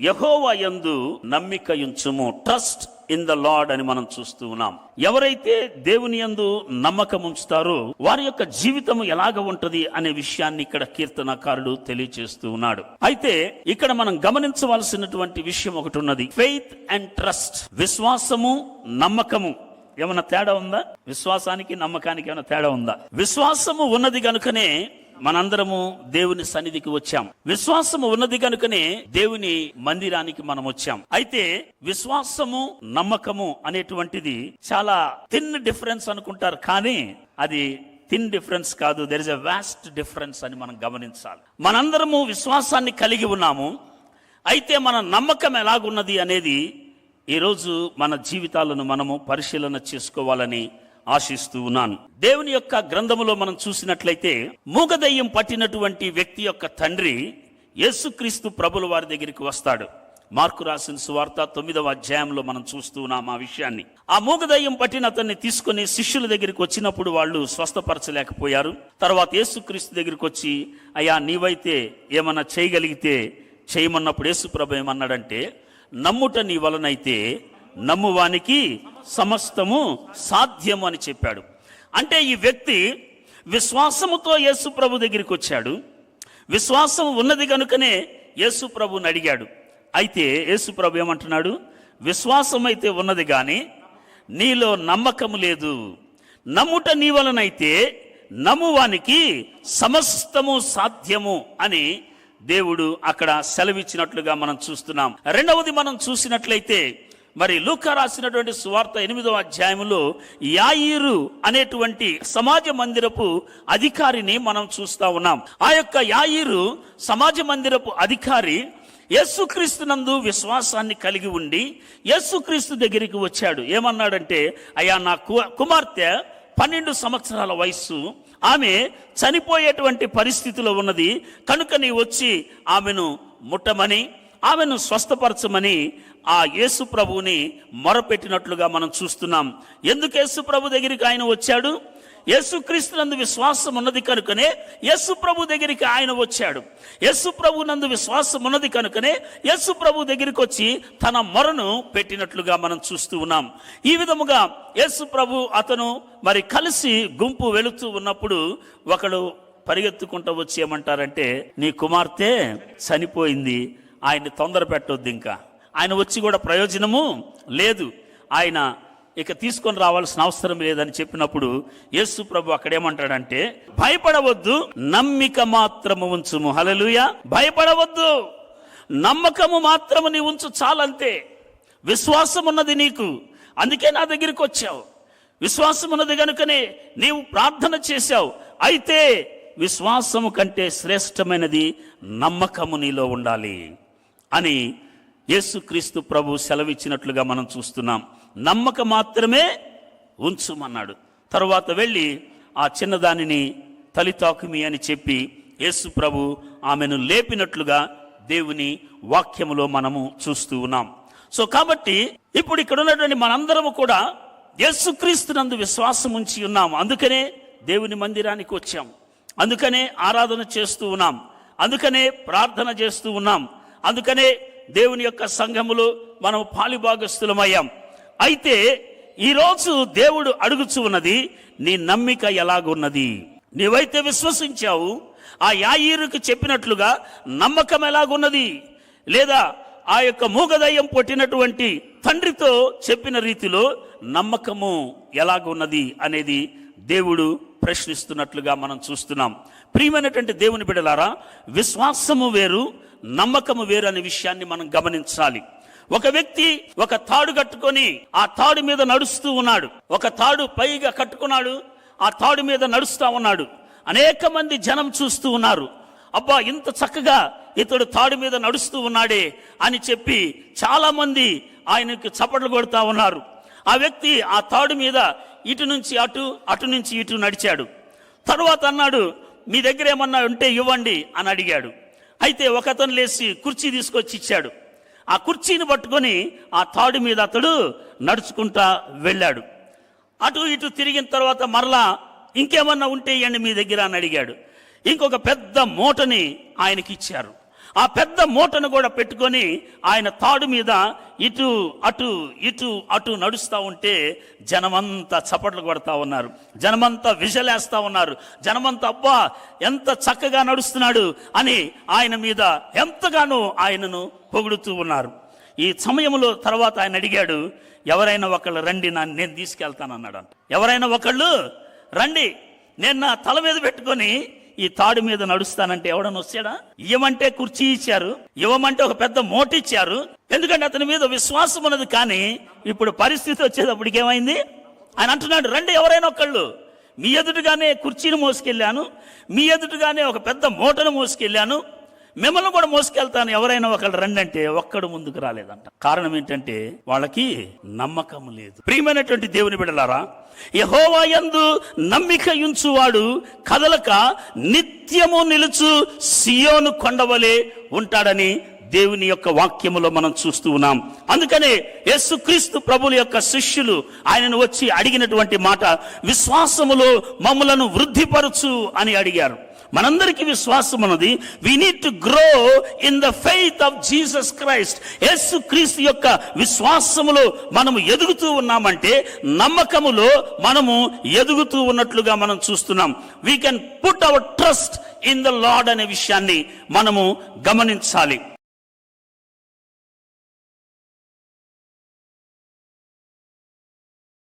యహోవా యందు నమ్మిక ఉంచుము ట్రస్ట్ ఇన్ ద లార్డ్ అని మనం చూస్తూ ఉన్నాం. ఎవరైతే దేవుని యందు నమ్మకం ఉంచుతారో వారి యొక్క జీవితం ఎలాగ ఉంటది అనే విషయాన్ని ఇక్కడ కీర్తనకారుడు తెలియజేస్తూ ఉన్నాడు. అయితే ఇక్కడ మనం గమనించవలసినటువంటి విషయం ఒకటి ఉన్నది. ఫెయిత్ అండ్ ట్రస్ట్ విశ్వాసము నమ్మకము. ఏమైనా తేడా ఉందా? విశ్వాసానికి నమ్మకానికి ఏమైనా తేడా ఉందా? విశ్వాసము ఉన్నది కనుకనే మనందరము దేవుని సన్నిధికి వచ్చాం. విశ్వాసము ఉన్నది కనుకనే దేవుని మందిరానికి మనం వచ్చాం. అయితే విశ్వాసము నమ్మకము అనేటువంటిది చాలా థిన్ డిఫరెన్స్ అనుకుంటారు. కానీ అది థిన్ డిఫరెన్స్ కాదు. There is a vast difference అని మనం గమనించాలి. మనందరము విశ్వాసాన్ని కలిగి ఉన్నాము. అయితే మన నమ్మకం ఎలాగున్నది అనేది ఈరోజు మన జీవితాలను మనము పరిశీలన చేసుకోవాలని ఆశిస్తూ ఉన్నాను. దేవుని యొక్క గ్రంథములో మనం చూసినట్లయితే మూగదయ్యం పట్టినటువంటి వ్యక్తి యొక్క తండ్రి యేసుక్రీస్తు ప్రభుల వారి దగ్గరికి వస్తాడు. మార్కు రాసిన సువార్త తొమ్మిదవ అధ్యాయంలో మనం చూస్తూ ఉన్నాం ఆ విషయాన్ని. ఆ మూగదయ్యం పట్టిన అతన్ని తీసుకుని శిష్యుల దగ్గరికి వచ్చినప్పుడు వాళ్ళు స్వస్థపరచలేకపోయారు. తర్వాత యేసుక్రీస్తు దగ్గరికి వచ్చి అయ్యా నీవైతే ఏమన్నా చేయగలిగితే చేయమన్నప్పుడు యేసుప్రభు ఏమన్నాడంటే నమ్ముట నీ వలనైతే నమ్మువానికి సమస్తము సాధ్యము అని చెప్పాడు. అంటే ఈ వ్యక్తి విశ్వాసముతో యేసు ప్రభు దగ్గరికి వచ్చాడు. విశ్వాసం ఉన్నది కనుకనే యేసు ప్రభుని అడిగాడు. అయితే యేసు ప్రభు ఏమంటున్నాడు? విశ్వాసం అయితే ఉన్నది కానీ నీలో నమ్మకము లేదు. నమ్ముట నీ వలనైతే నమ్మువానికి సమస్తము సాధ్యము అని దేవుడు అక్కడ సెలవిచ్చినట్లుగా మనం చూస్తున్నాం. రెండవది మనం చూసినట్లయితే మరి లూక రాసినటువంటి సువార్త ఎనిమిదవ అధ్యాయంలో యాయిరు అనేటువంటి సమాజ మందిరపు అధికారిని మనం చూస్తా ఉన్నాం. ఆ యొక్క యాయిరు సమాజ మందిరపు అధికారి యేసుక్రీస్తునందు విశ్వాసాన్ని కలిగి ఉండి యేసుక్రీస్తు దగ్గరికి వచ్చాడు. ఏమన్నాడంటే అయ్యా నా కు- కుమార్తె పన్నెండు సంవత్సరాల వయస్సు. ఆమె చనిపోయేటువంటి పరిస్థితిలో ఉన్నది. కనుక నీ వచ్చి ఆమెను ముట్టమని ఆమెను స్వస్థపరచమని ఆ యేసు ప్రభువుని మొరపెట్టినట్లుగా మనం చూస్తున్నాం. ఎందుకు యేసు ప్రభు దగ్గరికి ఆయన వచ్చాడు? యేసుక్రీస్తు నందు విశ్వాసం ఉన్నది కనుకనే యేసు ప్రభు దగ్గరికి ఆయన వచ్చాడు. యేసు ప్రభు నందు విశ్వాసం ఉన్నది కనుకనే యేసు ప్రభు దగ్గరికి వచ్చి తన మొరను పెట్టినట్లుగా మనం చూస్తూ ఉన్నాం. ఈ విధముగా యేసు ప్రభు అతను మరి కలిసి గుంపు వెళుతూ ఉన్నప్పుడు ఒకడు పరిగెత్తుకుంటూ వచ్చి ఏమంటారంటే నీ కుమార్తె చనిపోయింది. ఆయన్ని తొందర పెట్టొద్దు ఇంకా. ఆయన వచ్చి కూడా ప్రయోజనము లేదు. ఆయన ఇక తీసుకొని రావాల్సిన అవసరం లేదని చెప్పినప్పుడు యేసు ప్రభు అక్కడేమంటాడంటే భయపడవద్దు నమ్మిక మాత్రము ఉంచుము. హలలుయ భయపడవద్దు నమ్మకము మాత్రము నీ ఉంచు చాలంతే. విశ్వాసం ఉన్నది నీకు. అందుకే నా దగ్గరికి వచ్చావు. విశ్వాసం ఉన్నది కనుకనే నీవు ప్రార్థన చేశావు. అయితే విశ్వాసము కంటే శ్రేష్టమైనది నమ్మకము నీలో ఉండాలి. అని యేసుక్రీస్తు ప్రభు సెలవిచ్చినట్లుగా మనం చూస్తున్నాం. నమ్మక మాత్రమే ఉంచుమన్నాడు. తరువాత వెళ్ళి ఆ చిన్నదానిని తలితాకుమి అని చెప్పి యేసు ప్రభు ఆమెను లేపినట్లుగా దేవుని వాక్యములో మనము చూస్తూ ఉన్నాం. సో కాబట్టి ఇప్పుడు ఇక్కడ ఉన్నటువంటి మనందరము కూడా యేసుక్రీస్తునందు విశ్వాసం ఉంచి ఉన్నాం. అందుకనే దేవుని మందిరానికి వచ్చాం. అందుకనే ఆరాధన చేస్తూ ఉన్నాం. అందుకనే ప్రార్థన చేస్తూ ఉన్నాం. అందుకనే దేవుని యొక్క సంఘములో మనం పాలిభాగస్థులమయ్యాం. అయితే ఈరోజు దేవుడు అడుగుచు ఉన్నది నీ నమ్మిక ఎలాగున్నది? నీవైతే విశ్వసించావు ఆ యాయిరుకు చెప్పినట్లుగా నమ్మకం ఎలాగున్నది? లేదా ఆ యొక్క మూగదయ్యం పొట్టినటువంటి తండ్రితో చెప్పిన రీతిలో నమ్మకము ఎలాగున్నది అనేది దేవుడు ప్రశ్నిస్తున్నట్లుగా మనం చూస్తున్నాం. ప్రియమైనటువంటి దేవుని బిడలారా విశ్వాసము వేరు నమ్మకము వేరు అనే విషయాన్ని మనం గమనించాలి. ఒక వ్యక్తి ఒక తాడు కట్టుకొని ఆ తాడు మీద నడుస్తూ ఉన్నాడు. ఒక తాడు పైగా కట్టుకున్నాడు ఆ తాడు మీద నడుస్తూ ఉన్నాడు. అనేక మంది జనం చూస్తూ ఉన్నారు. అబ్బా ఇంత చక్కగా ఇతడు తాడు మీద నడుస్తూ ఉన్నాడే అని చెప్పి చాలామంది ఆయనకు ఆయనకి చప్పట్లు కొడుతూ ఉన్నారు. ఆ వ్యక్తి ఆ తాడు మీద ఇటు నుంచి అటు అటు నుంచి ఇటు నడిచాడు. తరువాత అన్నాడు మీ దగ్గర ఏమన్నా ఉంటే ఇవ్వండి అని అడిగాడు. అయితే ఒకతను లేచి కుర్చీ తీసుకొచ్చి ఇచ్చాడు. ఆ కుర్చీని పట్టుకొని ఆ తాడు మీద అతడు నడుచుకుంటా వెళ్ళాడు. అటు ఇటు తిరిగిన తర్వాత మరలా ఇంకేమన్నా ఉంటే ఇవ్వండి మీ దగ్గర అని అడిగాడు. ఇంకొక పెద్ద మూటని ఆయనకి ఇచ్చారు ఆ పెద్ద మూటను కూడా పెట్టుకొని ఆయన తాడు మీద ఇటు అటు ఇటు అటు నడుస్తూ ఉంటే జనమంతా చప్పట్లు కొడతా ఉన్నారు. జనమంతా విజలేస్తూ ఉన్నారు. జనమంతా అబ్బా ఎంత చక్కగా నడుస్తున్నాడు అని ఆయన మీద ఎంతగానో ఆయనను పొగుడుతూ ఉన్నారు. ఈ సమయంలో తర్వాత ఆయన అడిగాడు ఎవరైనా ఒకళ్ళు రండి నన్ను నేను తీసుకెళ్తానన్నాడు. అంట ఎవరైనా ఒకళ్ళు రండి నేను నా తల మీద పెట్టుకొని ఈ తాడు మీద నడుస్తానంటే ఎవడన్నా వచ్చాడా ఇవ్వమంటే కుర్చీ ఇచ్చారు ఇవ్వమంటే ఒక పెద్ద మోట ఇచ్చారు. ఎందుకంటే అతని మీద విశ్వాసం ఉన్నది కానీ ఇప్పుడు పరిస్థితి వచ్చేటప్పటికి ఏమైంది? ఆయన అంటున్నాడు రండి ఎవరైనా ఒకళ్ళు మీ ఎదుటిగానే కుర్చీని మోసుకెళ్ళాను మీ ఎదుటిగానే ఒక పెద్ద మూటను మోసుకెళ్ళాను మిమ్మల్ని కూడా మోసుకెళ్తాను. ఎవరైనా ఒకళ్ళు రండి అంటే ఒక్కడు ముందుకు రాలేదంట. కారణం ఏంటంటే వాళ్ళకి నమ్మకం లేదు. ప్రియమైనటువంటి దేవుని బిడలారా యహోవా యందు నమ్మిక ఉంచువాడు కదలక నిత్యము నిలుచు సియోను కొండవలే ఉంటాడని దేవుని యొక్క వాక్యములో మనం చూస్తూ ఉన్నాం. అందుకనే యేసుక్రీస్తు ప్రభుల యొక్క శిష్యులు ఆయనను వచ్చి అడిగినటువంటి మాట విశ్వాసములో మమ్మలను వృద్ధిపరచు అని అడిగారు. మనందరికీ విశ్వాసం ఉన్నది. We need to grow in the faith of Jesus Christ Yesu Kreestu యొక్క విశ్వాసములో మనము ఎదుగుతూ ఉన్నామంటే నమ్మకములో మనము ఎదుగుతూ ఉన్నట్లుగా మనం చూస్తున్నాం. We can put our trust in the Lord అనే విషయాన్ని మనము గమనించాలి.